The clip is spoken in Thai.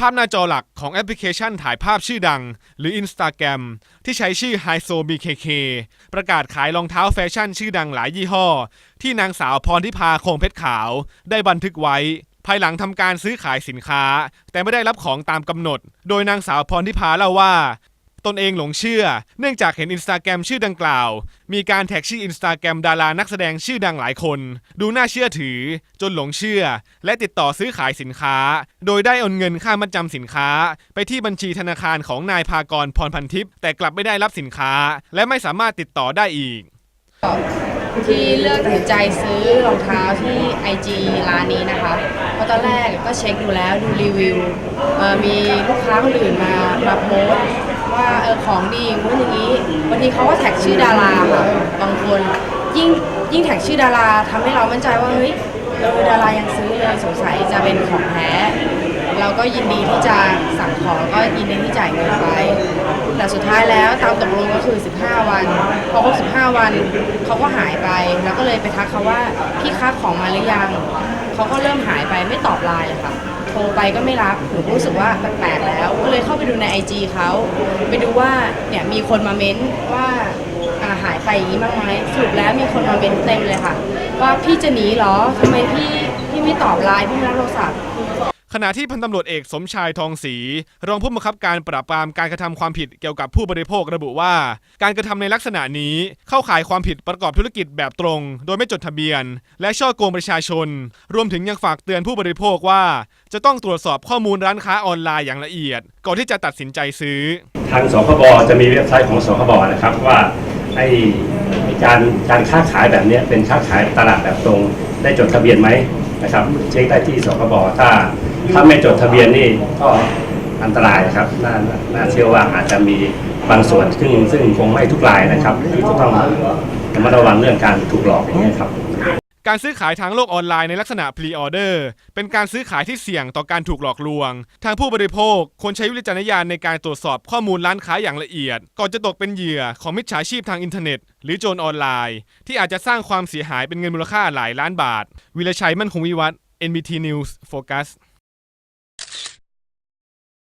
ภาพหน้าจอหลักของแอปพลิเคชันถ่ายภาพชื่อดัง หรือ Instagram ที่ใช้ชื่อ h i s o BKK ประกาศขายรองเท้าแฟชั่นชื่อดังหลายยี่ห้อ ที่นางสาวพรทิพาคงเพชรขาว ได้บันทึกไว้ ภายหลังทำการซื้อขายสินค้า แต่ไม่ได้รับของตามกำหนด โดยนางสาวพรทิพาเล่าว่า ตนเองหลงเชื่อ เนื่องจากเห็นอินสตาแกรมชื่อดังกล่าว มีการแท็กชื่ออินสตาแกรมดารานักแสดงชื่อดังหลายคน ดูน่าเชื่อถือ จนหลงเชื่อ และติดต่อซื้อขายสินค้า โดยได้โอนเงินค่ามัดจำสินค้า ไปที่บัญชีธนาคารของนายพากรพรพันทิพย์แต่กลับไม่ได้รับสินค้า และไม่สามารถติดต่อได้อีก ที่เลือกตัดสินใจซื้อรองเท้าที่ IG ร้านนี้นะคะ เพราะตอนแรกก็เช็คดูแล้วดูรีวิวมีลูกค้าคนอื่นมามาโพสว่าเออของดีอย่างนู้นอย่างนี้บางทีเขาก็แท็กชื่อดาราค่ะบางคนยิ่งยิ่งแท็กชื่อดาราทำให้เรามั่นใจว่าเฮ้ยเออดารายังซื้อเลยสงสัยจะเป็นของแท้ เราก็ยินดีที่จะสั่งของก็ยินดีที่จ่ายเงินไป แต่สุดท้ายแล้วตามตกลงก็คือ 15 วัน พอครบ15 วันเขาก็หายไป แล้วก็เลยไปทักเขาว่าพี่คะของมาหรือยังเขาก็เริ่มหายไปไม่ตอบไลน์อะค่ะ โทรไปก็ไม่รับหนูก็รู้สึกว่าแปลกๆแล้ว ก็เลยเข้าไปดูใน IG เขาไปดูว่าเนี่ยมีคนมาเม้นว่าอ่าหายไปอย่างนี้บ้างไหมสรุปแล้วมีคนมาเม้นเต็มเลยค่ะ ว่าพี่จะหนีเหรอทำไมพี่พี่ไม่ตอบไลน์พี่ไม่รับโทรศัพท์ ขณะที่พันตำรวจเอกสมชายทองศรีรองผู้บังคับการปราบปรามการกระทำความผิดเกี่ยวกับผู้บริโภคระบุว่า การกระทำในลักษณะนี้เข้าข่ายความผิดประกอบธุรกิจแบบตรง โดยไม่จดทะเบียน และช่อโกงประชาชน รวมถึงยังฝากเตือนผู้บริโภคว่า จะต้องตรวจสอบข้อมูลร้านค้าออนไลน์อย่างละเอียด ก่อนที่จะตัดสินใจซื้อ ทางสคบจะมีเว็บไซต์ของสคบนะครับว่าไอ้การการค้าขายแบบนี้เป็นค้าขายตลาดแบบตรงได้จดทะเบียนไหมนะครับเช็คได้ที่สคบถ้า ถ้าไม่จดทะเบียนนี่ก็อันตรายครับน่าน่าเชื่อว่าอาจจะมีบางส่วนซึ่งซึ่งคงไม่ทุกรายนะครับ ที่จะต้องระมัดระวังเรื่องการถูกหลอกอย่างนี้ครับการซื้อขายทางโลกออนไลน์ในลักษณะ pre-order เป็นการซื้อขายที่เสี่ยงต่อการถูกหลอกลวง ทางผู้บริโภคควรใช้วิจารณญาณในการตรวจสอบข้อมูลร้านค้าอย่างละเอียด ก่อนจะตกเป็นเหยื่อของมิจฉาชีพทางอินเทอร์เน็ต หรือโจรออนไลน์ ที่อาจจะสร้างความเสียหายเป็นเงินมูลค่าหลายล้านบาท วิรชัยมั่นคงวิวัฒน์ NBT News Focus